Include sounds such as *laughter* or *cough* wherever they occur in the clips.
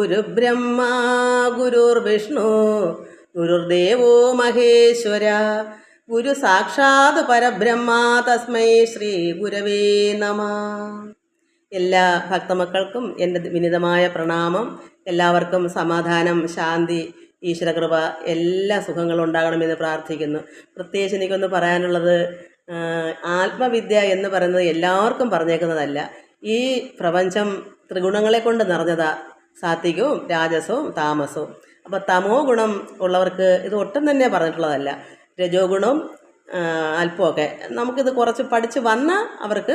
ഗുരുബ്രഹ്മ ഗുരുർവിഷ്ണു ഗുരുദേവോ മഹേശ്വര. ഗുരു സാക്ഷാത് പരബ്രഹ്മ തസ്മൈ ശ്രീ ഗുരവേ നമ. എല്ലാ ഭക്തമക്കൾക്കും എന്റെ വിനിതമായ പ്രണാമം. എല്ലാവർക്കും സമാധാനം ശാന്തി ഈശ്വരകൃപ എല്ലാ സുഖങ്ങളും ഉണ്ടാകണമെന്ന് പ്രാർത്ഥിക്കുന്നു. പ്രത്യേകിച്ച് എനിക്കൊന്ന് പറയാനുള്ളത് ആത്മവിദ്യ എന്ന് പറയുന്നത് എല്ലാവർക്കും പറഞ്ഞേക്കുന്നതല്ല. ഈ പ്രപഞ്ചം ത്രിഗുണങ്ങളെ കൊണ്ട് നിറഞ്ഞതാ. സാത്വികവും രാജസവും താമസവും. അപ്പോൾ തമോ ഗുണം ഉള്ളവർക്ക് ഇത് ഒട്ടും തന്നെ പറഞ്ഞിട്ടുള്ളതല്ല. രജോ ഗുണവും അല്പമൊക്കെ നമുക്കിത് കുറച്ച് പഠിച്ച് വന്ന അവർക്ക്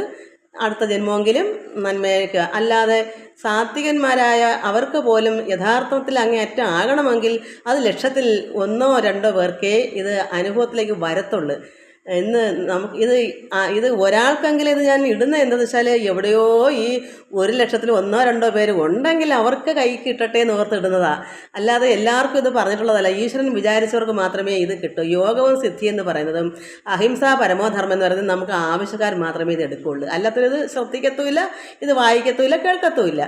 അടുത്ത ജന്മമെങ്കിലും നന്മയേക്കുക അല്ലാതെ സാത്വികന്മാരായ അവർക്ക് പോലും യഥാർത്ഥത്തിൽ അങ്ങേയറ്റം ആകണമെങ്കിൽ അത് ലക്ഷത്തിൽ ഒന്നോ രണ്ടോ പേർക്കേ ഇത് അനുഭവത്തിലേക്ക് വരത്തുള്ളൂ. ഇന്ന് നമുക്ക് ഇത് ഇത് ഒരാൾക്കെങ്കിലും ഇത് ഞാൻ ഇടുന്നത് എന്താണെന്ന് വെച്ചാൽ എവിടെയോ ഈ ഒരു ലക്ഷത്തിൽ ഒന്നോ രണ്ടോ പേര് ഉണ്ടെങ്കിൽ അവർക്ക് കൈ കിട്ടട്ടെ എന്ന് ഓർത്ത് ഇടുന്നതാ. അല്ലാതെ എല്ലാവർക്കും ഇത് പറഞ്ഞിട്ടുള്ളതല്ല. ഈശ്വരൻ വിചാരിച്ചവർക്ക് മാത്രമേ ഇത് കിട്ടൂ. യോഗവും സിദ്ധി എന്ന് പറയുന്നതും അഹിംസ പരമോധർമ്മം എന്ന് പറയുന്നത് നമുക്ക് ആവശ്യക്കാർ മാത്രമേ ഇത് എടുക്കുകയുള്ളൂ അല്ലാത്തത് ശ്രദ്ധിക്കത്തുമില്ല ഇത് വായിക്കത്തുമില്ല കേൾക്കത്തുമില്ല.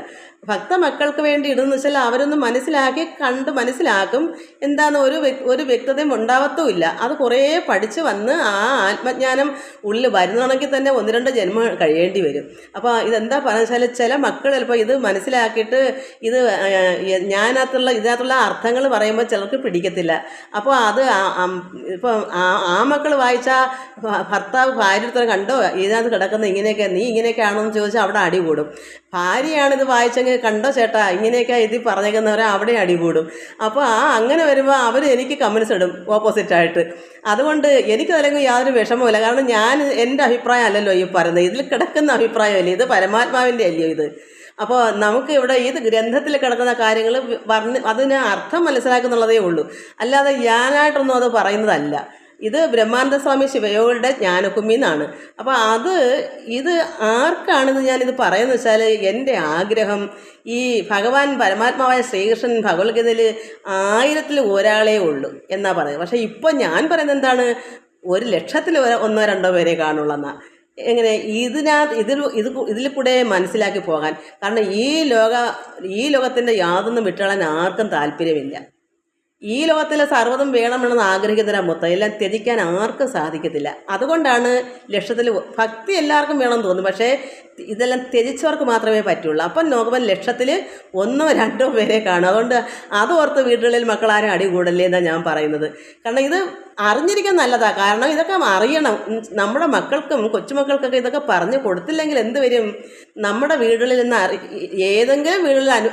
ഭക്തമക്കൾക്ക് വേണ്ടി ഇടുന്ന വെച്ചാൽ അവരൊന്ന് മനസ്സിലാക്കി കണ്ട് മനസ്സിലാക്കും. എന്താണ് ഒരു ഒരു വ്യക്തതയും ഉണ്ടാവത്തുമില്ല. അത് കുറേ പഠിച്ച് വന്ന് ആ ആത്മജ്ഞാനം ഉള്ളിൽ വരുന്നതാണെങ്കിൽ തന്നെ ഒന്ന് രണ്ട് ജന്മം കഴിയേണ്ടി വരും. അപ്പോൾ ഇതെന്താ വെച്ചാൽ ചില മക്കൾ ചിലപ്പോൾ ഇത് മനസ്സിലാക്കിയിട്ട് ഇത് ഞാനകത്തുള്ള ഇതിനകത്തുള്ള അർത്ഥങ്ങൾ പറയുമ്പോൾ ചിലർക്ക് പിടിക്കത്തില്ല. അപ്പോൾ അത് ഇപ്പോൾ ആ മക്കൾ വായിച്ചാൽ ഭർത്താവ് ഭാര്യ കണ്ടോ? ഇതിനകത്ത് കിടക്കുന്ന ഇങ്ങനെയൊക്കെ നീ ഇങ്ങനെയൊക്കെ ആണോ എന്ന് ചോദിച്ചാൽ അവിടെ അടി കൂടും. ഭാര്യയാണിത് വായിച്ചെങ്കിൽ കണ്ടോ ചേട്ടാ ഇങ്ങനെയൊക്കെ ഇത് പറഞ്ഞേക്കുന്നവരെ അവിടെ അടി കൂടും. അപ്പോൾ ആ അങ്ങനെ വരുമ്പോൾ അവർ എനിക്ക് കമൻസ് ഇടും ഓപ്പോസിറ്റായിട്ട്. അതുകൊണ്ട് എനിക്കതിലെങ്കിൽ യാതൊരു വിഷമവുമില്ല കാരണം ഞാൻ എന്റെ അഭിപ്രായം അല്ലല്ലോ ഈ പറയുന്നത്. ഇതിൽ കിടക്കുന്ന അഭിപ്രായമല്ലേ? ഇത് പരമാത്മാവിന്റെ അല്ലയോ ഇത്? അപ്പോൾ നമുക്ക് ഇവിടെ ഇത് ഗ്രന്ഥത്തിൽ കിടക്കുന്ന കാര്യങ്ങൾ പറഞ്ഞ് അതിന് അർത്ഥം മനസ്സിലാക്കുന്നുള്ളതേ ഉള്ളൂ. അല്ലാതെ ഞാനായിട്ടൊന്നും അത് പറയുന്നതല്ല. ഇത് ബ്രഹ്മാനന്ദ സ്വാമി ശിവയോഗയുടെ ജ്ഞാനക്കുമ്മി എന്നാണ് അപ്പോൾ അത് ഇത് ആർക്കാണിത് ഞാനിത് പറയുന്നത് വെച്ചാൽ എന്റെ ആഗ്രഹം ഈ ഭഗവാൻ പരമാത്മാവായ ശ്രീകൃഷ്ണൻ ഭഗവത്ഗീതയിൽ ആയിരത്തിൽ ഒരാളേ ഉള്ളൂ എന്നാ പറയുന്നത്. പക്ഷേ ഇപ്പോൾ ഞാൻ പറയുന്നത് എന്താണ്? ഒരു ലക്ഷത്തിൽ ഒന്നോ രണ്ടോ പേരെ കാണുള്ളെന്നാണ് എങ്ങനെ ഇതിനകത്ത് ഇതിൽ ഇത് ഇതിൽ കൂടെ മനസ്സിലാക്കി പോകാൻ. കാരണം ഈ ലോക ഈ ലോകത്തിന്റെ യാതൊന്നും വിട്ടുകളാൻ ആർക്കും താല്പര്യമില്ല. ഈ ലോകത്തിലെ സർവതും വേണമെന്ന് ആഗ്രഹിക്കുന്നവരാ മൊത്തം. എല്ലാം ത്യജിക്കാൻ ആർക്കും സാധിക്കത്തില്ല. അതുകൊണ്ടാണ് ലക്ഷത്തിൽ ഭക്തി എല്ലാവർക്കും വേണമെന്ന് തോന്നുന്നു. പക്ഷേ ഇതെല്ലാം ത്യജിച്ചവർക്ക് മാത്രമേ പറ്റുള്ളൂ. അപ്പം നോക്കുമ്പോൾ ലക്ഷത്തിൽ ഒന്നോ രണ്ടോ പേരെ കാണും. അതുകൊണ്ട് അതോർത്ത് വീടുകളിൽ മക്കളാരും അടി കൂടല്ലേ എന്നാണ് ഞാൻ പറയുന്നത്. കാരണം ഇത് അറിഞ്ഞിരിക്കാൻ നല്ലതാ. കാരണം ഇതൊക്കെ അറിയണം. നമ്മുടെ മക്കൾക്കും കൊച്ചുമക്കൾക്കൊക്കെ ഇതൊക്കെ പറഞ്ഞു കൊടുത്തില്ലെങ്കിൽ എന്ത് വരും? നമ്മുടെ വീടുകളിൽ നിന്ന് അറി ഏതെങ്കിലും വീടുകളിൽ അനു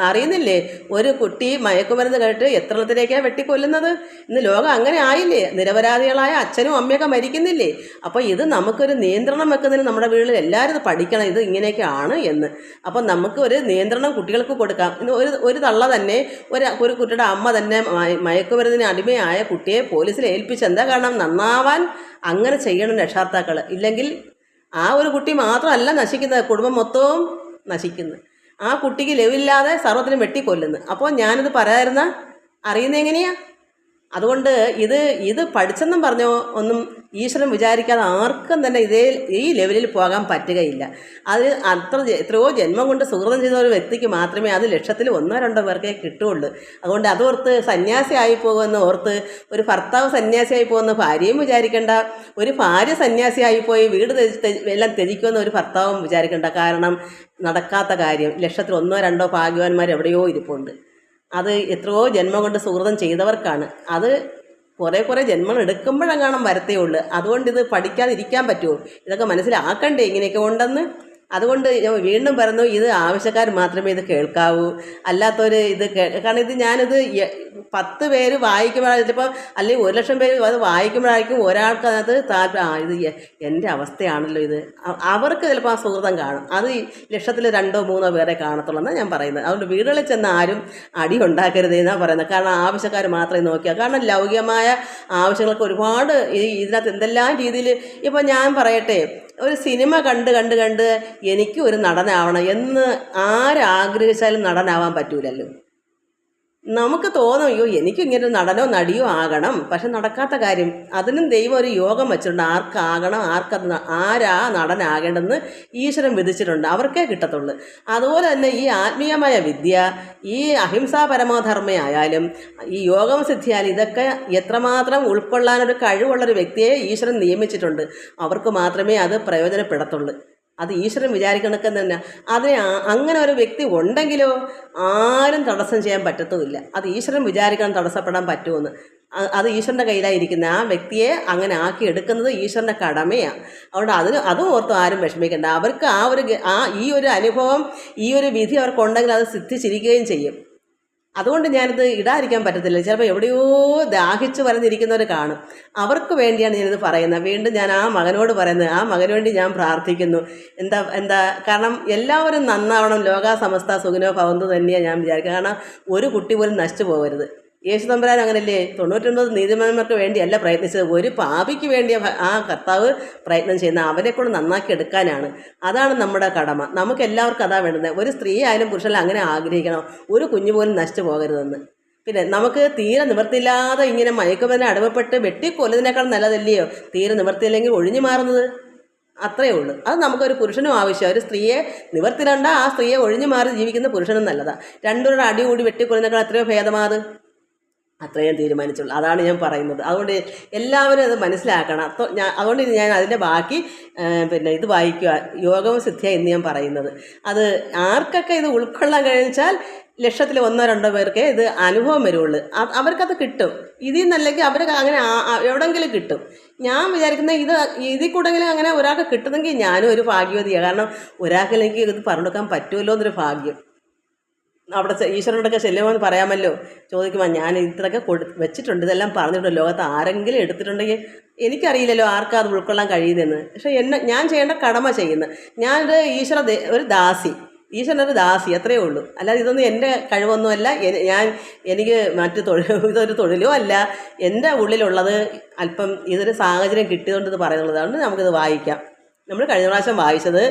അറിയുന്നില്ലേ? ഒരു കുട്ടി മയക്കുമരുന്ന് കേട്ട് എത്രത്തിലേക്കാണ് വെട്ടിക്കൊല്ലുന്നത്? ഇന്ന് ലോകം അങ്ങനെ ആയില്ലേ? നിരപരാധികളായ അച്ഛനും അമ്മയൊക്കെ മരിക്കുന്നില്ലേ? അപ്പോൾ ഇത് നമുക്കൊരു നിയന്ത്രണം വെക്കുന്നതിന് നമ്മുടെ വീട്ടിൽ എല്ലാവരും പഠിക്കണം. ഇത് ഇങ്ങനെയൊക്കെയാണ് എന്ന്. അപ്പോൾ നമുക്ക് ഒരു നിയന്ത്രണം കുട്ടികൾക്ക് കൊടുക്കാം. ഇന്ന് ഒരു ഒരു തള്ള തന്നെ ഒരു ഒരു കുട്ടിയുടെ അമ്മ തന്നെ മയ- മയക്കുമരുന്നിന് അടിമയായ കുട്ടിയെ പോലീസിൽ ഏൽപ്പിച്ച് എന്താ കാരണം? നന്നാവാൻ അങ്ങനെ ചെയ്യണം രക്ഷാർത്താക്കൾ ഇല്ലെങ്കിൽ ആ ഒരു കുട്ടി മാത്രമല്ല നശിക്കുന്നത്. കുടുംബം മൊത്തവും നശിക്കുന്നു. ആ കുട്ടിക്ക് ലെവില്ലാതെ സർവത്തിനും വെട്ടിക്കൊല്ലുന്നു. അപ്പോൾ ഞാനിത് പറയാതിരുന്ന അറിയുന്നത് എങ്ങനെയാ? അതുകൊണ്ട് ഇത് ഇത് പഠിച്ചെന്നും പറഞ്ഞോ ഒന്നും ഈശ്വരൻ വിചാരിക്കാതെ ആർക്കും തന്നെ ഇതേ ഈ ലെവലിൽ പോകാൻ പറ്റുകയില്ല. അത് അത്ര എത്രയോ ജന്മം കൊണ്ട് സുഹൃതം ചെയ്ത ഒരു വ്യക്തിക്ക് മാത്രമേ അത് ലക്ഷത്തിൽ ഒന്നോ രണ്ടോ പേർക്കേ കിട്ടുകയുള്ളൂ. അതുകൊണ്ട് അതോർത്ത് സന്യാസിയായി പോകുമെന്ന് ഓർത്ത് ഒരു ഭർത്താവ് സന്യാസിയായി പോകുന്ന ഭാര്യയും വിചാരിക്കേണ്ട. ഒരു ഭാര്യ സന്യാസിയായി പോയി വീട് എല്ലാം ത്യജിക്കുമെന്ന് ഒരു ഭർത്താവും വിചാരിക്കേണ്ട. കാരണം നടക്കാത്ത കാര്യം. ലക്ഷത്തിൽ ഒന്നോ രണ്ടോ ഭാഗ്യവാന്മാർ എവിടെയോ ഇരിപ്പുണ്ട്. അത് എത്രയോ ജന്മം കൊണ്ട് സുഹൃതം ചെയ്തവർക്കാണ്. അത് കുറേ കുറേ ജന്മങ്ങൾ എടുക്കുമ്പോഴെങ്ങാണം വരത്തേ ഉള്ളൂ. അതുകൊണ്ട് ഇത് പഠിക്കാതിരിക്കാൻ പറ്റുമോ? ഇതൊക്കെ മനസ്സിലാക്കണ്ടേ ഇങ്ങനെയൊക്കെ ഉണ്ടെന്ന്? അതുകൊണ്ട് ഞാൻ വീണ്ടും പറഞ്ഞു ഇത് ആവശ്യക്കാർ മാത്രമേ ഇത് കേൾക്കാവൂ. അല്ലാത്തവർ ഇത് കാരണം ഇത് ഞാനിത് പത്ത് പേര് വായിക്കുമ്പോഴാണ് ചിലപ്പോൾ അല്ലെങ്കിൽ ഒരു ലക്ഷം പേര് അത് വായിക്കുമ്പോഴായിരിക്കും ഒരാൾക്ക് അതിനകത്ത് താല്പര്യം. ഇത് എന്റെ അവസ്ഥയാണല്ലോ ഇത്. അവർക്ക് ചിലപ്പോൾ ആ സുഹൃതം കാണും. അത് ലക്ഷത്തിൽ രണ്ടോ മൂന്നോ പേരെ കാണത്തുള്ളൂ എന്നാണ് ഞാൻ പറയുന്നത്. അതുകൊണ്ട് വീടുകളിൽ ചെന്ന് ആരും അടി ഉണ്ടാക്കരുത് എന്നാണ് പറയുന്നത്. കാരണം ആവശ്യക്കാർ മാത്രമേ നോക്കിയാൽ കാരണം ലൗകികമായ ആവശ്യങ്ങൾക്ക് ഒരുപാട് ഈ ഇതിനകത്ത് എന്തെല്ലാം രീതിയിൽ ഇപ്പോൾ ഞാൻ പറയട്ടെ ഒരു സിനിമ കണ്ട് കണ്ട് കണ്ട് എനിക്ക് ഒരു നടനാവണം എന്ന് ആരാഗ്രഹിച്ചാലും നടനാവാൻ പറ്റൂലല്ലോ. നമുക്ക് തോന്നും അയ്യോ എനിക്കും ഇങ്ങനെ നടനോ നടിയോ ആകണം. പക്ഷെ നടക്കാത്ത കാര്യം അതിനും ദൈവം ഒരു യോഗം വെച്ചിട്ടുണ്ട്. ആർക്കാകണം ആർക്കത് ആരാ നടനാകേണ്ടെന്ന് ഈശ്വരൻ വിധിച്ചിട്ടുണ്ട്. അവർക്കേ കിട്ടത്തുള്ളൂ. അതുപോലെ തന്നെ ഈ ആത്മീയമായ വിദ്യ ഈ അഹിംസാ പരമോധർമ്മയായാലും ഈ യോഗം സിദ്ധിയായാലും ഇതൊക്കെ എത്രമാത്രം ഉൾക്കൊള്ളാനൊരു കഴിവുള്ളൊരു വ്യക്തിയെ ഈശ്വരൻ നിയമിച്ചിട്ടുണ്ട്. അവർക്ക് മാത്രമേ അത് പ്രയോജനപ്പെടത്തുള്ളൂ. അത് ഈശ്വരൻ വിചാരിക്കണക്ക് തന്നെ. അതിനെ അങ്ങനെ ഒരു വ്യക്തി ഉണ്ടെങ്കിലോ ആരും തടസ്സം ചെയ്യാൻ പറ്റത്തുമില്ല. അത് ഈശ്വരൻ വിചാരിക്കാൻ തടസ്സപ്പെടാൻ പറ്റുമെന്ന്. അത് ഈശ്വരന്റെ കയ്യിലായിരിക്കുന്ന ആ വ്യക്തിയെ അങ്ങനെ ആക്കി എടുക്കുന്നത് ഈശ്വരന്റെ കടമയാണ് അതുകൊണ്ട് അതിന് അതും ഓർത്ത് ആരും വിഷമിക്കേണ്ട. അവർക്ക് ആ ഒരു ആ ഈ ഒരു അനുഭവം ഈ ഒരു വിധി അവർക്കുണ്ടെങ്കിൽ അത് സിദ്ധിച്ചിരിക്കുകയും ചെയ്യും. അതുകൊണ്ട് ഞാനിത് ഇടാതിരിക്കാൻ പറ്റത്തില്ല. ചിലപ്പോൾ എവിടെയോ ദാഹിച്ചു വരഞ്ഞിരിക്കുന്നവർ കാണും. അവർക്ക് വേണ്ടിയാണ് ഞാനിത് പറയുന്നത്. വീണ്ടും ഞാൻ ആ മകനോട് പറയുന്നത് ആ മകന് വേണ്ടി ഞാൻ പ്രാർത്ഥിക്കുന്നു. എന്താ എന്താ കാരണം എല്ലാവരും നന്നാവണം. ലോകാ സമസ്ത സുഖനോ ഭവന്തു തന്നെയാണ് ഞാൻ വിചാരിക്കുക. കാരണം ഒരു കുട്ടി പോലും നശിച്ചു പോകരുത്. യേശു തമ്പുരാൻ അങ്ങനല്ലേ? തൊണ്ണൂറ്റൊൻപത് നീതിമാന്മാർക്ക് വേണ്ടിയല്ല പ്രയത്നിച്ചത്. ഒരു പാപിക്ക് വേണ്ടിയ ആ കർത്താവ് പ്രയത്നം ചെയ്യുന്ന അവരെ കൊണ്ട് നന്നാക്കി എടുക്കാനാണ്. അതാണ് നമ്മുടെ കടമ. നമുക്ക് എല്ലാവർക്കും അതാ വേണ്ടുന്നത്. ഒരു സ്ത്രീ ആയാലും പുരുഷനും അങ്ങനെ ആഗ്രഹിക്കണം. ഒരു കുഞ്ഞു പോലും നശിച്ചു പോകരുതെന്ന്. പിന്നെ നമുക്ക് തീരെ നിവർത്തിയില്ലാതെ ഇങ്ങനെ മയക്കുമരുന്ന് അടവപ്പെട്ട് വെട്ടിക്കൊല്ലുന്നതിനേക്കാൾ നല്ലതല്ലയോ? തീരെ നിവർത്തിയില്ലെങ്കിൽ ഒഴിഞ്ഞു മാറുന്നത്. അത്രയേ ഉള്ളൂ. അത് നമുക്കൊരു പുരുഷനും ആവശ്യം ഒരു സ്ത്രീയെ നിവർത്തിരണ്ട ആ സ്ത്രീയെ ഒഴിഞ്ഞു മാറി ജീവിക്കുന്ന പുരുഷനും നല്ലതാണ് രണ്ടുപേരുടെ അടി കൂടി വെട്ടിക്കൊല്ലുന്നേക്കാൾ എത്രയോ ഭേദമാത് അത്രയും തീരുമാനിച്ചുള്ളൂ. അതാണ് ഞാൻ പറയുന്നത്. അതുകൊണ്ട് എല്ലാവരും അത് മനസ്സിലാക്കണം. ഞാൻ അതുകൊണ്ട് ഞാൻ അതിന്റെ ബാക്കി പിന്നെ ഇത് വായിക്കുക. യോഗവും സിദ്ധിയ എന്ന് ഞാൻ പറയുന്നത്. അത് ആർക്കൊക്കെ ഇത് ഉൾക്കൊള്ളാൻ കഴിഞ്ഞാൽ ലക്ഷത്തിൽ ഒന്നോ രണ്ടോ പേർക്ക് ഇത് അനുഭവം വരുള്ളൂ. അവർക്കത് കിട്ടും. ഇതിൽ നിന്നല്ലെങ്കിൽ അവർക്ക് അങ്ങനെ എവിടെങ്കിലും കിട്ടും. ഞാൻ വിചാരിക്കുന്ന ഇത് ഇതിൽ കൂടെങ്കിലും അങ്ങനെ ഒരാൾക്ക് കിട്ടുന്നെങ്കിൽ ഞാനും ഒരു ഭാഗ്യവതിയാണ് കാരണം ഒരാൾക്ക് എനിക്ക് ഇത് പറഞ്ഞു കൊടുക്കാൻ പറ്റുമല്ലോ എന്നൊരു ഭാഗ്യം. അവിടെ ഈശ്വരനോടൊക്കെ ചെല്ലുമെന്ന് പറയാമല്ലോ. ചോദിക്കുമ്പോൾ ഞാൻ ഇത്രയൊക്കെ കൊടു വെച്ചിട്ടുണ്ട് ഇതെല്ലാം പറഞ്ഞിട്ടുണ്ട്. ലോകത്ത് ആരെങ്കിലും എടുത്തിട്ടുണ്ടെങ്കിൽ എനിക്കറിയില്ലല്ലോ ആർക്കാ അത് ഉൾക്കൊള്ളാൻ കഴിയുന്നതെന്ന്. പക്ഷേ എന്നെ ഞാൻ ചെയ്യേണ്ട കടമ ചെയ്യുന്നത്. ഞാനൊരു ഈശ്വര ഒരു ദാസി. ഈശ്വരനൊരു ദാസി അത്രയേ ഉള്ളൂ. അല്ലാതെ ഇതൊന്നും എന്റെ കഴിവൊന്നുമല്ല. ഞാൻ എനിക്ക് മറ്റു തൊഴിൽ *laughs* ഇതൊരു തൊഴിലോ അല്ല. എന്റെ ഉള്ളിലുള്ളത് അല്പം ഇതൊരു സാഹചര്യം കിട്ടിയതുകൊണ്ട് ഇത് പറയുന്നുള്ളതാണ്. നമുക്കിത് വായിക്കാം. നമ്മൾ കഴിഞ്ഞ പ്രാവശ്യം വായിച്ചത്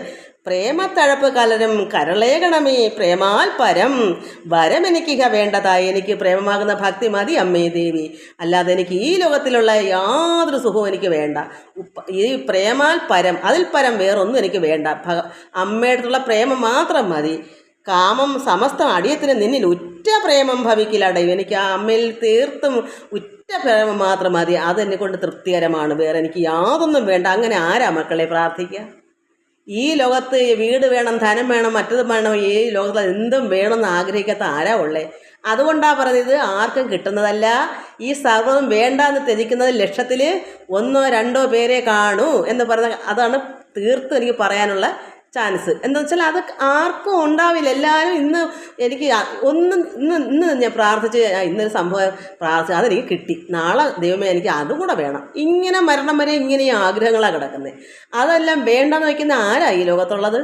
പ്രേമത്തഴപ്പ് കലരും കരളേകണമേ പ്രേമാൽ പരം. വരം എനിക്കിക വേണ്ടതായി എനിക്ക് പ്രേമമാകുന്ന ഭക്തി മതി അമ്മേ ദേവി. അല്ലാതെ എനിക്ക് ഈ ലോകത്തിലുള്ള യാതൊരു സുഖവും എനിക്ക് വേണ്ട. ഈ പ്രേമാൽ പരം അതിൽ പരം വേറൊന്നും എനിക്ക് വേണ്ട. ഭ അമ്മയുടെ പ്രേമം മാത്രം മതി. കാമം സമസ്തം അടിയത്തിന് നിന്നിൽ ഉറ്റ പ്രേമം ഭവിക്കില്ലടയും എനിക്ക് ആ അമ്മയിൽ തീർത്തും ഉറ്റ പ്രേമം മാത്രം മതി. അതെന്നെ കൊണ്ട് തൃപ്തികരമാണ്. വേറെ എനിക്ക് യാതൊന്നും വേണ്ട. അങ്ങനെ ആരാ മക്കളെ പ്രാർത്ഥിക്കുക ഈ ലോകത്ത് വീട് വേണം ധനം വേണം മറ്റത് വേണം ഈ ലോകത്ത് എന്തും വേണമെന്ന് ആഗ്രഹിക്കാത്ത ആരാ ഉള്ളേ? അതുകൊണ്ടാണ് പറഞ്ഞത് ആർക്കും കിട്ടുന്നതല്ല. ഈ സർവതും വേണ്ടാന്ന് ത്യജിക്കുന്നത് ലക്ഷത്തിൽ ഒന്നോ രണ്ടോ പേരെ കാണൂ എന്ന് പറഞ്ഞ അതാണ് തീർത്തും എനിക്ക് പറയാനുള്ള ചാൻസ്. എന്താ വെച്ചാൽ അത് ആർക്കും ഉണ്ടാവില്ല. എല്ലാവരും ഇന്ന് എനിക്ക് ഒന്നും ഇന്ന് ഇന്ന് ഞാൻ പ്രാർത്ഥിച്ച് ഇന്നൊരു സംഭവം പ്രാർത്ഥിച്ച് അതെനിക്ക് കിട്ടി. നാളെ ദൈവമേ എനിക്ക് അതും കൂടെ വേണം. ഇങ്ങനെ മരണം വരെ ഇങ്ങനെ ഈ ആഗ്രഹങ്ങളാണ് കിടക്കുന്നത് അതെല്ലാം വേണ്ടെന്ന് വയ്ക്കുന്ന ആരാ ഈ ലോകത്തുള്ളത്?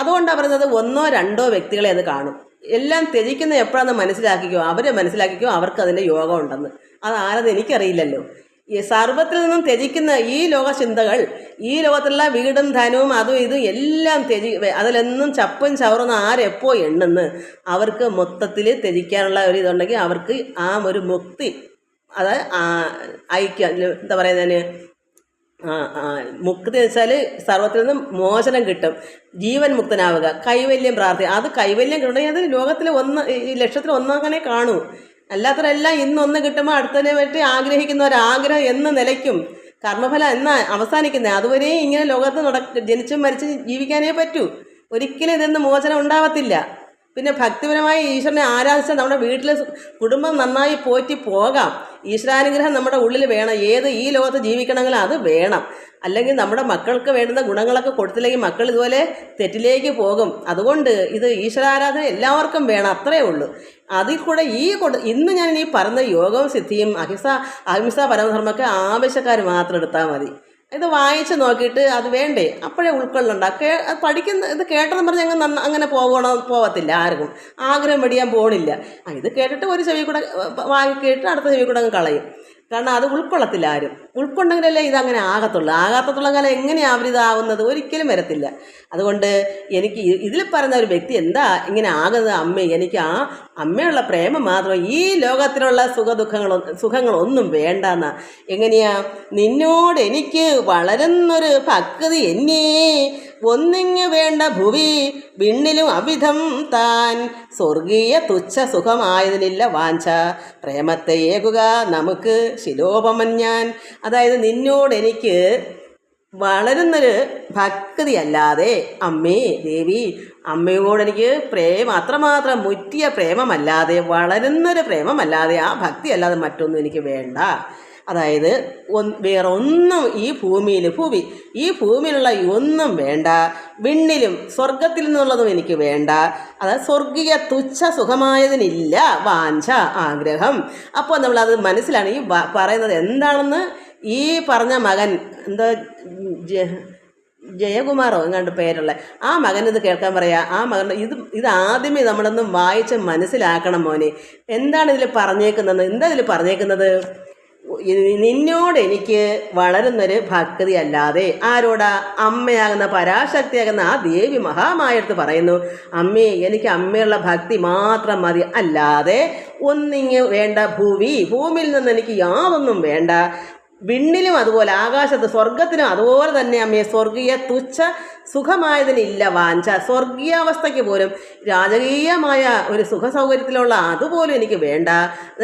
അതുകൊണ്ടാണ് പറയുന്നത് ഒന്നോ രണ്ടോ വ്യക്തികളെ അത് കാണും. എല്ലാം ത്യജിക്കുന്ന എപ്പോഴാണെന്ന് മനസ്സിലാക്കിക്കോ? അവരെ മനസ്സിലാക്കിക്കോ? അവർക്ക് അതിന്റെ യോഗം ഉണ്ടെന്ന്. അത് ആരെന്ന് എനിക്കറിയില്ലല്ലോ. ഈ സർവത്തിൽ നിന്നും ത്യജിക്കുന്ന ഈ ലോക ചിന്തകൾ ഈ ലോകത്തുള്ള വീടും ധനവും അതും ഇതും എല്ലാം ത്യജി അതിലെന്നും ചപ്പും ചവറുന്ന ആരെപ്പോ എണ്ണെന്ന്? അവർക്ക് മൊത്തത്തിൽ ത്യജിക്കാനുള്ള ഒരു ഇതുണ്ടെങ്കിൽ അവർക്ക് ആ ഒരു മുക്തി അത് ഐക്യം എന്താ പറയുന്നതിന് മുക്തി എന്ന് വെച്ചാൽ സർവത്തിൽ നിന്നും മോചനം കിട്ടും ജീവൻ മുക്തനാവുക കൈവല്യം പ്രാർത്ഥി അത് കൈവല്യം കിട്ടണമെങ്കിൽ അത് ലോകത്തിൽ ഒന്ന് ലക്ഷത്തിൽ ഒന്നങ്ങനെ കാണൂ. അല്ലാത്തവരെല്ലാം ഇന്നൊന്ന് കിട്ടുമ്പോൾ അടുത്തതിനെ പറ്റി ആഗ്രഹിക്കുന്ന ഒരാഗ്രഹം എന്ന നിലയ്ക്കും കർമ്മഫലം എന്നാ അവസാനിക്കുന്നത് അതുവരെ ഇങ്ങനെ ലോകത്ത് നട ജനിച്ചും മരിച്ചും ജീവിക്കാനേ പറ്റൂ. ഒരിക്കലും ഇതൊന്നും മോചനം ഉണ്ടാവത്തില്ല. പിന്നെ ഭക്തിപരമായി ഈശ്വരനെ ആരാധിച്ചാൽ നമ്മുടെ വീട്ടിൽ കുടുംബം നന്നായി പോറ്റി പോകാം. ഈശ്വരാനുഗ്രഹം നമ്മുടെ ഉള്ളിൽ വേണം. ഏത് ഈ ലോകത്ത് ജീവിക്കണമെങ്കിൽ അത് വേണം. അല്ലെങ്കിൽ നമ്മുടെ മക്കൾക്ക് വേണ്ടുന്ന ഗുണങ്ങളൊക്കെ കൊടുത്തില്ലെങ്കിൽ മക്കൾ ഇതുപോലെ തെറ്റിലേക്ക് പോകും. അതുകൊണ്ട് ഇത് ഈശ്വരാരാധന എല്ലാവർക്കും വേണം. അത്രേ ഉള്ളൂ. അതിൽ കൂടെ ഈ കൊടു ഇന്ന് ഞാൻ ഈ പറഞ്ഞ യോഗവും സിദ്ധിയും അഹിംസ അഹിംസ പരമധർമ്മമൊക്കെ ആവശ്യക്കാർ മാത്രം എടുത്താൽ മതി. ഇത് വായിച്ച് നോക്കിയിട്ട് അത് വേണ്ടേ? അപ്പോഴേ ഉൾക്കൊള്ളണ്ട കേ അത് പഠിക്കുന്ന ഇത് കേട്ടെന്ന് പറഞ്ഞ് അങ്ങ് നന്ന അങ്ങനെ പോകണോ പോകത്തില്ല ആർക്കും. ആഗ്രഹം വെടിയാൻ പോണില്ല. ഇത് കേട്ടിട്ട് ഒരു ചെവി കൂടെ വായി കേട്ടിട്ട് അടുത്ത ചെവി കൂടെ അങ്ങ് കളയും. കാരണം അത് ഉൾക്കൊള്ളത്തില്ല ആരും. ഉൾക്കൊണ്ടെങ്കിലല്ലേ ഇതങ്ങനെ ആകത്തുള്ളൂ. ആകാത്തത്തുള്ള കാലം എങ്ങനെയാണ് അവരിതാവുന്നത്? ഒരിക്കലും വരത്തില്ല. അതുകൊണ്ട് എനിക്ക് ഇതിൽ പറയുന്ന ഒരു വ്യക്തി എന്താ ഇങ്ങനെ ആകുന്നത് അമ്മ? എനിക്ക് ആ അമ്മയുള്ള പ്രേമം മാത്രം ഈ ലോകത്തിലുള്ള സുഖദുഃഖങ്ങളൊ സുഖങ്ങളൊന്നും വേണ്ടെന്ന. എങ്ങനെയാ? നിന്നോട് എനിക്ക് വളരുന്നൊരു ഭക്തി എന്നേ ഒന്നിങ്ങ് വേണ്ട ഭുവി വിണ്ണിലും അവിധം താൻ. സ്വർഗീയ തുച്ഛ സുഖമായതിനില്ല വാഞ്ച. പ്രേമത്തെ ഏകുക നമുക്ക് ശിലോപമൻ ഞാൻ അതായത് നിന്നോട് എനിക്ക് വളരുന്നൊരു ഭക്തിയല്ലാതെ അമ്മേ ദേവി അമ്മയോടെനിക്ക് പ്രേമം അത്രമാത്രം മുറ്റിയ പ്രേമമല്ലാതെ വളരുന്നൊരു പ്രേമമല്ലാതെ ആ ഭക്തിയല്ലാതെ മറ്റൊന്നും എനിക്ക് വേണ്ട. അതായത് വേറെ ഒന്നും ഈ ഭൂമിയിൽ ഭൂമി ഈ ഭൂമിയിലുള്ള ഒന്നും വേണ്ട. വിണ്ണിലും സ്വർഗത്തിൽ നിന്നുള്ളതും എനിക്ക് വേണ്ട. അതായത് സ്വർഗീയ തുച്ഛ സുഖമായതിനില്ല വാഞ്ച ആഗ്രഹം. അപ്പോൾ നമ്മളത് മനസ്സിലാണ് ഈ പറയുന്നത് എന്താണെന്ന് ഈ പറഞ്ഞ മകൻ എന്താ ജയകുമാറോ എങ്ങാണ്ട് പേരുള്ള ആ മകൻ ഇത് കേൾക്കാൻ പറയാ ആ മകൻ ഇത് ഇത് ആദ്യമേ നമ്മളൊന്ന് വായിച്ച് മനസ്സിലാക്കണം മോനെ. എന്താണ് ഇതിൽ പറഞ്ഞേക്കുന്നത്? എന്താ ഇതിൽ പറഞ്ഞേക്കുന്നത്? നിന്നോട് എനിക്ക് വളരുന്നൊരു ഭക്തി അല്ലാതെ ആരോടാ അമ്മയാകുന്ന പരാശക്തിയാകുന്ന ആ ദേവി മഹാമായടുത്ത് പറയുന്നു അമ്മേ എനിക്ക് അമ്മയുള്ള ഭക്തി മാത്രം മതി. അല്ലാതെ ഒന്നിങ്ങ് വേണ്ട ഭൂവി ഭൂമിയിൽ നിന്ന് എനിക്ക് യാതൊന്നും വേണ്ട. വിണ്ണിലും അതുപോലെ ആകാശത്ത് സ്വർഗത്തിനും അതുപോലെ തന്നെ അമ്മയെ സ്വർഗീയ തുച്ഛ സുഖമായതിനില്ല വാഞ്ച. സ്വർഗീയാവസ്ഥയ്ക്ക് പോലും രാജകീയമായ ഒരു സുഖ സൗകര്യത്തിലുള്ള അതുപോലും എനിക്ക് വേണ്ട.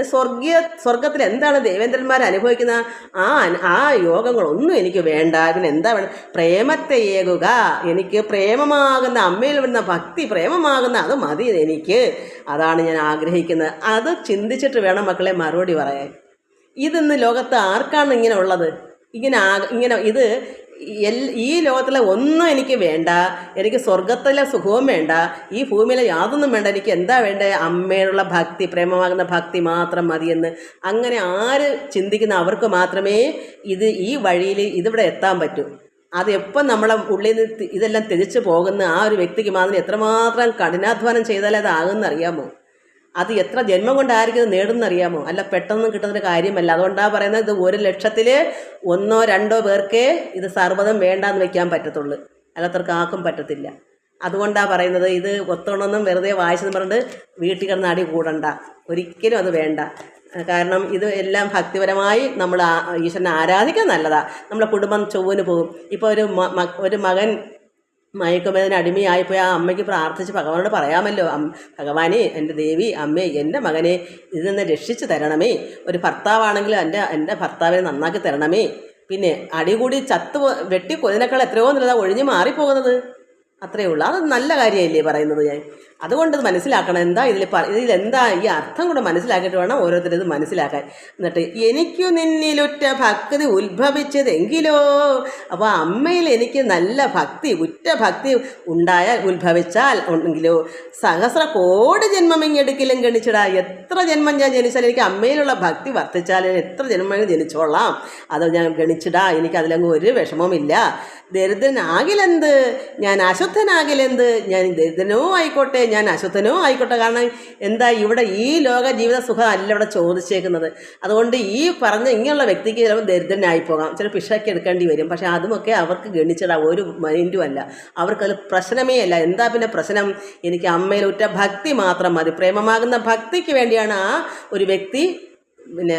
സ്വർഗീയ സ്വർഗത്തിൽ എന്താണ് ദേവേന്ദ്രന്മാർ അനുഭവിക്കുന്ന ആ ആ യോഗങ്ങളൊന്നും എനിക്ക് വേണ്ട. ഇതിനെന്താ വേണം പ്രേമത്തെ ഏകുക. എനിക്ക് പ്രേമമാകുന്ന അമ്മയിൽ വിടുന്ന ഭക്തി പ്രേമമാകുന്ന അത് മതി എനിക്ക്. അതാണ് ഞാൻ ആഗ്രഹിക്കുന്നത്. അത് ചിന്തിച്ചിട്ട് വേണം മക്കളെ മറുപടി പറയാൻ. ഇതിന്ന് ലോകത്ത് ആർക്കാണ് ഇങ്ങനെ ഉള്ളത്? ഇങ്ങനെ ഇങ്ങനെ ഇത് ഈ ലോകത്തിലെ ഒന്നും എനിക്ക് വേണ്ട എനിക്ക് സ്വർഗത്തിലെ സുഖവും വേണ്ട ഈ ഭൂമിയിലെ യാതൊന്നും വേണ്ട എനിക്ക് എന്താ വേണ്ടത് അമ്മയോടുള്ള ഭക്തി പ്രേമമാകുന്ന ഭക്തി മാത്രം മതിയെന്ന്. അങ്ങനെ ആര് ചിന്തിക്കുന്ന അവർക്ക് മാത്രമേ ഇത് ഈ വഴിയിൽ ഇതിവിടെ എത്താൻ പറ്റൂ. അത് എപ്പം നമ്മളെ ഉള്ളിൽ നിന്ന് ഇതെല്ലാം തിരിച്ചു പോകുന്ന ആ ഒരു വ്യക്തിക്ക് മാത്രം എത്രമാത്രം കഠിനാധ്വാനം ചെയ്താലേ അത് ആകുമെന്ന് അറിയാമോ അത് എത്ര ജന്മം കൊണ്ടായിരിക്കും നേടുന്നറിയാമോ? അല്ല പെട്ടെന്ന് കിട്ടുന്നൊരു കാര്യമല്ല. അതുകൊണ്ടാണ് പറയുന്നത് ഇത് ഒരു ലക്ഷത്തിൽ ഒന്നോ രണ്ടോ പേർക്കേ ഇത് സർവതം വേണ്ടാന്ന് വെക്കാൻ പറ്റത്തുള്ളൂ. അല്ലാത്തവർക്ക് ആർക്കും പറ്റത്തില്ല. അതുകൊണ്ടാണ് പറയുന്നത് ഇത് ഒത്തണമെന്നും വെറുതെ വായിച്ചെന്ന് പറഞ്ഞിട്ട് വീട്ടിൽ കിടന്ന് അടി കൂടണ്ട. ഒരിക്കലും അത് വേണ്ട. കാരണം ഇത് എല്ലാം ഭക്തിപരമായി നമ്മൾ ഈശ്വരനെ ആരാധിക്കാൻ നല്ലതാണ് നമ്മളെ കുടുംബം ചൊവ്വന് പോകും. ഇപ്പോൾ ഒരു ഒരു മകൻ മയക്കുമരുന്നിന് അടിമയായിപ്പോയി. ആ അമ്മയ്ക്ക് പ്രാർത്ഥിച്ച് ഭഗവാനോട് പറയാമല്ലോ ഭഗവാനെ എന്റെ ദേവി അമ്മേ എന്റെ മകനെ ഇതിൽ നിന്ന് രക്ഷിച്ച് തരണമേ. ഒരു ഭർത്താവാണെങ്കിൽ എന്റെ എന്റെ ഭർത്താവിനെ നന്നാക്കി തരണമേ. പിന്നെ അടികൂടി ചത്ത് വെട്ടി കൊതിനേക്കാൾ എത്രയോ നല്ലതാണ് ഒഴിഞ്ഞ് മാറിപ്പോകുന്നത്. അത്രയേ ഉള്ളൂ. അത് നല്ല കാര്യമല്ലേ പറയുന്നത് ഞാൻ. അതുകൊണ്ട് മനസ്സിലാക്കണം. എന്താ ഇതിൽ ഇതിലെന്താ ഈ അർത്ഥം കൂടെ മനസ്സിലാക്കിയിട്ട് വേണം ഓരോരുത്തരും ഇത് മനസ്സിലാക്കാൻ. എന്നിട്ട് എനിക്കു നിന്നിലുറ്റ ഭക്തി ഉത്ഭവിച്ചതെങ്കിലോ അപ്പോൾ അമ്മയിൽ എനിക്ക് നല്ല ഭക്തി ഉറ്റ ഭക്തി ഉണ്ടായാൽ ഉത്ഭവിച്ചാൽ ഉണ്ടെങ്കിലോ സഹസ്ര കോടി ജന്മം ഇങ്ങെടുക്കിലും ഗണിച്ചിടാ എത്ര ജന്മം ഞാൻ ജനിച്ചാൽ എനിക്ക് അമ്മയിലുള്ള ഭക്തി വർദ്ധിച്ചാൽ എത്ര ജന്മം ജനിച്ചോളാം. അത് ഞാൻ ഗണിച്ചിടാ എനിക്ക് അതിലങ്ങ് ഒരു വിഷമവുമില്ല. ദരിദ്രനാകിലെന്ത്? ഞാൻ അശുദ്ധനാകിലെന്ത്? ഞാൻ ദരിദ്രനോ ആയിക്കോട്ടെ ഞാൻ അശ്വത്ഥനോ ആയിക്കോട്ടെ. കാരണം എന്താ ഇവിടെ ഈ ലോക ജീവിത സുഖം അല്ല ഇവിടെ ചോദിച്ചേക്കുന്നത്. അതുകൊണ്ട് ഈ പറഞ്ഞ ഇങ്ങനെയുള്ള വ്യക്തിക്ക് ചിലപ്പോൾ ദരിദ്രനായി പോകാം. ചില പിഷയ്ക്ക് എടുക്കേണ്ടി വരും. പക്ഷേ അതുമൊക്കെ അവർക്ക് ഗണിച്ചിടാം ഒരു മൈൻഡും അല്ല. അവർക്കത് പ്രശ്നമേ അല്ല. എന്താ പിന്നെ പ്രശ്നം? എനിക്ക് അമ്മയിൽ ഉറ്റ ഭക്തി മാത്രം മതി. പ്രേമമാകുന്ന ഭക്തിക്ക് വേണ്ടിയാണ് ആ ഒരു വ്യക്തി പിന്നെ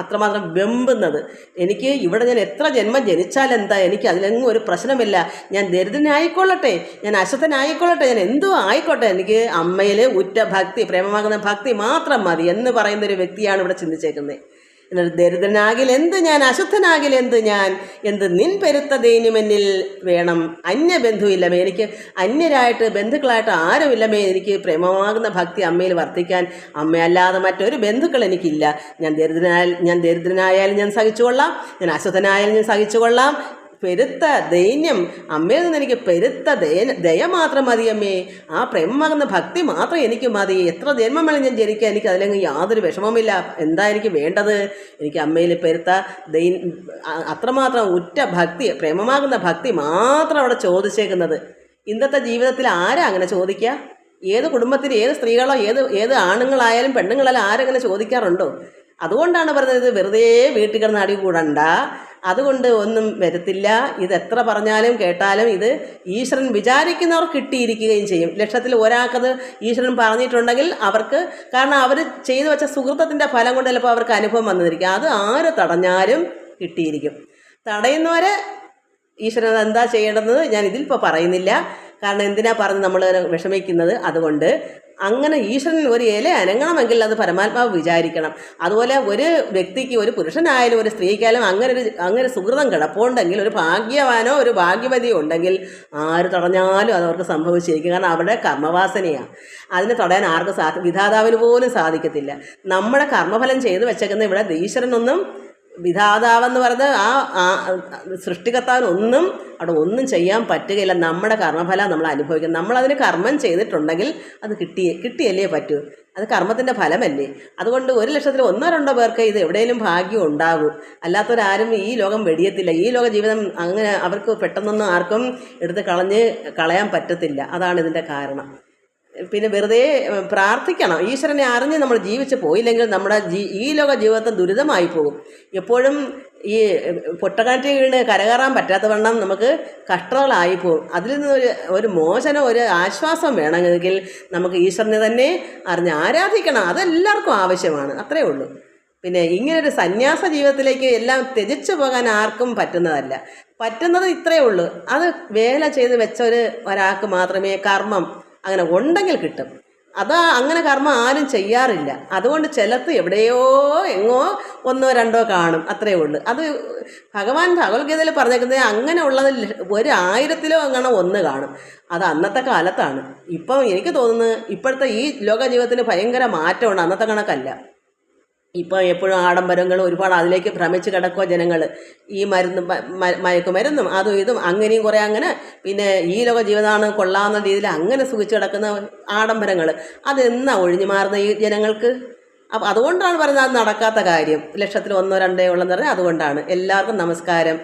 അത്രമാത്രം വെമ്പുന്നത്. എനിക്ക് ഇവിടെ ഞാൻ എത്ര ജന്മം ജനിച്ചാൽ എന്താ എനിക്ക് അതിലെങ്ങും ഒരു പ്രശ്നമില്ല. ഞാൻ ദരിദ്രനായിക്കൊള്ളട്ടെ ഞാൻ അശ്വത്തനായിക്കൊള്ളട്ടെ ഞാൻ എന്തോ ആയിക്കോട്ടെ. എനിക്ക് അമ്മയിൽ ഉറ്റ ഭക്തി പ്രേമമാകുന്ന ഭക്തി മാത്രം മതി എന്ന് പറയുന്ന ഒരു വ്യക്തിയാണ് ഇവിടെ ചിന്തിച്ചേക്കുന്നത്. എന്നിട്ട് ദരിദ്രനാകിൽ എന്ത് ഞാൻ അശുദ്ധനാകിൽ എന്ത് ഞാൻ? എന്ത് നിൻ പെരുത്ത ദൈന്യമെന്നിൽ വേണം? അന്യ ബന്ധുവില്ലമേ എനിക്ക് അന്യരായിട്ട് ബന്ധുക്കളായിട്ട് ആരുമില്ലമേ എനിക്ക് പ്രേമമാകുന്ന ഭക്തി അമ്മയിൽ വർദ്ധിക്കാൻ അമ്മയല്ലാതെ മറ്റൊരു ബന്ധുക്കൾ എനിക്കില്ല. ഞാൻ ദരിദ്രനായാൽ ഞാൻ ദരിദ്രനായാലും ഞാൻ സഹിച്ചുകൊള്ളാം. ഞാൻ അശുദ്ധനായാലും ഞാൻ സഹിച്ചുകൊള്ളാം. പെരുത്ത ദൈന്യം. അമ്മയിൽ നിന്ന് എനിക്ക് പെരുത്ത ദയ ദയ മാത്രം മതി അമ്മേ. ആ പ്രേമമാകുന്ന ഭക്തി മാത്രം എനിക്ക് മതി. എത്ര ജന്മം ഞാൻ ജനിക്കുക എനിക്ക് അതിലങ്ങ് യാതൊരു വിഷമവുമില്ല. എന്താ എനിക്ക് വേണ്ടത്? എനിക്ക് അമ്മയിൽ പെരുത്ത ദൈ അത്രമാത്രം ഉറ്റ ഭക്തി പ്രേമമാകുന്ന ഭക്തി മാത്രം അവിടെ ചോദിച്ചേക്കുന്നത്. ഇന്നത്തെ ജീവിതത്തിൽ ആരാ അങ്ങനെ ചോദിക്കുക ഏത് കുടുംബത്തിൽ ഏത് സ്ത്രീകളോ ഏത് ഏത് ആണുങ്ങളായാലും പെണ്ണുങ്ങളായാലും ആരങ്ങനെ ചോദിക്കാറുണ്ടോ? അതുകൊണ്ടാണ് പറഞ്ഞത് വെറുതെ വീട്ടിൽ കിടന്ന് അടി കൂടണ്ട. അതുകൊണ്ട് ഒന്നും വരത്തില്ല. ഇത് എത്ര പറഞ്ഞാലും കേട്ടാലും ഇത് ഈശ്വരൻ വിചാരിക്കുന്നവർ കിട്ടിയിരിക്കുകയും ചെയ്യും. ലക്ഷത്തിൽ ഒരാൾക്കത് ഈശ്വരൻ പറഞ്ഞിട്ടുണ്ടെങ്കിൽ അവർക്ക് കാരണം അവർ ചെയ്തു വെച്ച സുഹൃത്തത്തിന്റെ ഫലം കൊണ്ട് ചിലപ്പോൾ അവർക്ക് അനുഭവം വന്നിരിക്കും. അത് ആര് തടഞ്ഞാലും കിട്ടിയിരിക്കും. തടയുന്നവരെ ഈശ്വരൻ എന്താ ചെയ്യേണ്ടതെന്ന് ഞാൻ ഇതിൽ ഇപ്പോൾ പറയുന്നില്ല. കാരണം എന്തിനാ പറഞ്ഞ് നമ്മൾ വിഷമിക്കുന്നത്? അതുകൊണ്ട് അങ്ങനെ ഈശ്വരൻ ഒരു ഇല അനങ്ങണമെങ്കിൽ അത് പരമാത്മാവ് വിചാരിക്കണം. അതുപോലെ ഒരു വ്യക്തിക്ക് ഒരു പുരുഷനായാലും ഒരു സ്ത്രീക്കായാലും അങ്ങനെ ഒരു അങ്ങനെ സുഹൃതം കിടപ്പുണ്ടെങ്കിൽ ഒരു ഭാഗ്യവാനോ ഒരു ഭാഗ്യവതിയോ ഉണ്ടെങ്കിൽ ആര് തടഞ്ഞാലും അത് അവർക്ക് സംഭവിച്ചിരിക്കും. കാരണം അവരുടെ കർമ്മവാസനയാണ് അതിനെ തടയാൻ ആർക്കും സാധി വിധാതാവിന് പോലും സാധിക്കത്തില്ല. നമ്മുടെ കർമ്മഫലം ചെയ്തു വെച്ചേക്കുന്ന ഇവിടെ ഈശ്വരനൊന്നും വിധാതാവെന്ന് പറഞ്ഞ് ആ സൃഷ്ടികർത്താവിനൊന്നും അവിടെ ഒന്നും ചെയ്യാൻ പറ്റുകയില്ല. നമ്മുടെ കർമ്മഫലം നമ്മൾ അനുഭവിക്കുന്നത് നമ്മളതിന് കർമ്മം ചെയ്തിട്ടുണ്ടെങ്കിൽ അത് കിട്ടി കിട്ടിയല്ലേ പറ്റൂ. അത് കർമ്മത്തിന്റെ ഫലമല്ലേ? അതുകൊണ്ട് ഒരു ലക്ഷത്തിൽ ഒന്നോ രണ്ടോ പേർക്ക് ഇത് എവിടെയെങ്കിലും ഭാഗ്യം ഉണ്ടാകും. അല്ലാത്തവരാരും ഈ ലോകം വെടിയത്തില്ല. ഈ ലോക ജീവിതം അങ്ങനെ അവർക്ക് പെട്ടെന്നൊന്നും ആർക്കും എടുത്ത് കളഞ്ഞ് കളയാൻ പറ്റത്തില്ല. അതാണ് ഇതിന്റെ കാരണം. പിന്നെ വെറുതെ പ്രാർത്ഥിക്കണം. ഈശ്വരനെ അറിഞ്ഞ് നമ്മൾ ജീവിച്ച് പോയില്ലെങ്കിൽ നമ്മുടെ ജീ ഈ ലോക ജീവിതത്തിൽ ദുരിതമായി പോകും. എപ്പോഴും ഈ പൊട്ടക്കാറ്റ് വീണ് കരകയറാൻ പറ്റാത്തവണ്ണം നമുക്ക് കഷ്ടതകളായി പോകും. അതിൽ നിന്ന് ഒരു ഒരു മോചനം ഒരു ആശ്വാസം വേണമെങ്കിൽ നമുക്ക് ഈശ്വരനെ തന്നെ അറിഞ്ഞ് ആരാധിക്കണം. അതെല്ലാവർക്കും ആവശ്യമാണ്. അത്രേ ഉള്ളൂ. പിന്നെ ഇങ്ങനൊരു സന്യാസ ജീവിതത്തിലേക്ക് എല്ലാം ത്യജിച്ചു പോകാൻ ആർക്കും പറ്റുന്നതല്ല. പറ്റുന്നത് ഇത്രയേ ഉള്ളൂ. അത് വേല ചെയ്ത് വെച്ച ഒരു ഒരാൾക്ക് മാത്രമേ കർമ്മം അങ്ങനെ ഉണ്ടെങ്കിൽ കിട്ടും. അതാ അങ്ങനെ കർമ്മം ആരും ചെയ്യാറില്ല. അതുകൊണ്ട് ചിലത്ത് എവിടെയോ എങ്ങോ ഒന്നോ രണ്ടോ കാണും. അത്രയേ ഉള്ളൂ. അത് ഭഗവാൻ ഭഗവത്ഗീതയിൽ പറഞ്ഞേക്കുന്നത് അങ്ങനെ ഉള്ളതിൽ ഒരു ആയിരത്തിലോ അങ്ങനെ ഒന്ന് കാണും. അത് അന്നത്തെ കാലത്താണ്. ഇപ്പം എനിക്ക് തോന്നുന്നത് ഇപ്പോഴത്തെ ഈ ലോക ജീവിതത്തിന് ഭയങ്കര മാറ്റമുണ്ട് അന്നത്തെ കണക്കല്ല. ഇപ്പോൾ എപ്പോഴും ആഡംബരങ്ങളും ഒരുപാട് അതിലേക്ക് ഭ്രമിച്ച് കിടക്കുക ജനങ്ങൾ ഈ മരുന്ന് മയക്കുമരുന്നും അതും ഇതും അങ്ങനെയും കുറേ അങ്ങനെ പിന്നെ ഈ ലോക ജീവിതമാണ് കൊള്ളാവുന്ന രീതിയിൽ അങ്ങനെ സുഖിച്ച് കിടക്കുന്ന ആഡംബരങ്ങൾ അതെന്നാ ഒഴിഞ്ഞു മാറുന്ന ഈ ജനങ്ങൾക്ക്? അപ്പം അതുകൊണ്ടാണ് പറയുന്നത് അത് നടക്കാത്ത കാര്യം. ലക്ഷത്തിൽ ഒന്നോ രണ്ടോ ഉള്ളെന്ന് പറഞ്ഞാൽ അതുകൊണ്ടാണ്. എല്ലാവർക്കും നമസ്കാരം.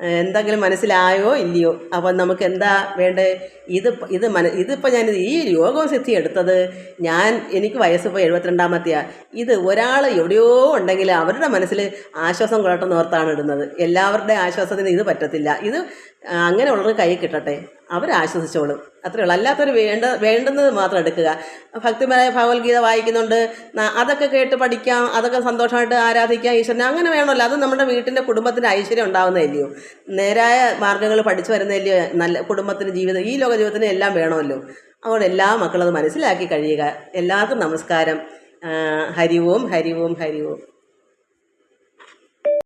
എന്തെങ്കിലും മനസ്സിലായോ ഇല്ലയോ? അപ്പം നമുക്ക് എന്താ വേണ്ടത് ഇത് ഇത് മന ഇതിപ്പോൾ ഞാൻ ഈ യോഗം സിദ്ധി എടുത്തത് ഞാൻ എനിക്ക് വയസ്സിപ്പോൾ എഴുപത്തിരണ്ടാമത്തെയാണ് ഇത് ഒരാൾ എവിടെയോ ഉണ്ടെങ്കിൽ അവരുടെ മനസ്സിൽ ആശ്വാസം കൊള്ളട്ടെന്ന് ഓർത്താണ് ഇടുന്നത്. എല്ലാവരുടെ ആശ്വാസത്തിന് ഇത് പറ്റത്തില്ല. ഇത് അങ്ങനെയുള്ളൊരു കൈ കിട്ടട്ടെ. അവരാശ്വസിച്ചോളും. അത്രേ ഉള്ളൂ. അല്ലാത്തവർ വേണ്ട വേണ്ടുന്നത് മാത്രം എടുക്കുക. ഭക്തിപരമായ ഭഗവത്ഗീത വായിക്കുന്നുണ്ട്. അതൊക്കെ കേട്ട് പഠിക്കാം. അതൊക്കെ സന്തോഷമായിട്ട് ആരാധിക്കാം. ഈശ്വരനെ അങ്ങനെ വേണമല്ലോ. അത് നമ്മുടെ വീട്ടിന്റെ കുടുംബത്തിന്റെ ഐശ്വര്യം ഉണ്ടാവുന്നതല്ലയോ? നേരായ മാർഗങ്ങൾ പഠിച്ചു വരുന്നതല്ലയോ? നല്ല കുടുംബത്തിന് ജീവിതം ഈ ലോക ജീവിതത്തിന് എല്ലാം വേണമല്ലോ. അതുകൊണ്ട് എല്ലാ മക്കളും അത് മനസ്സിലാക്കി കഴിയുക. എല്ലാവർക്കും നമസ്കാരം. ഹരിവും ഹരി ഓം ഹരി ഓം ഹരി ഓം.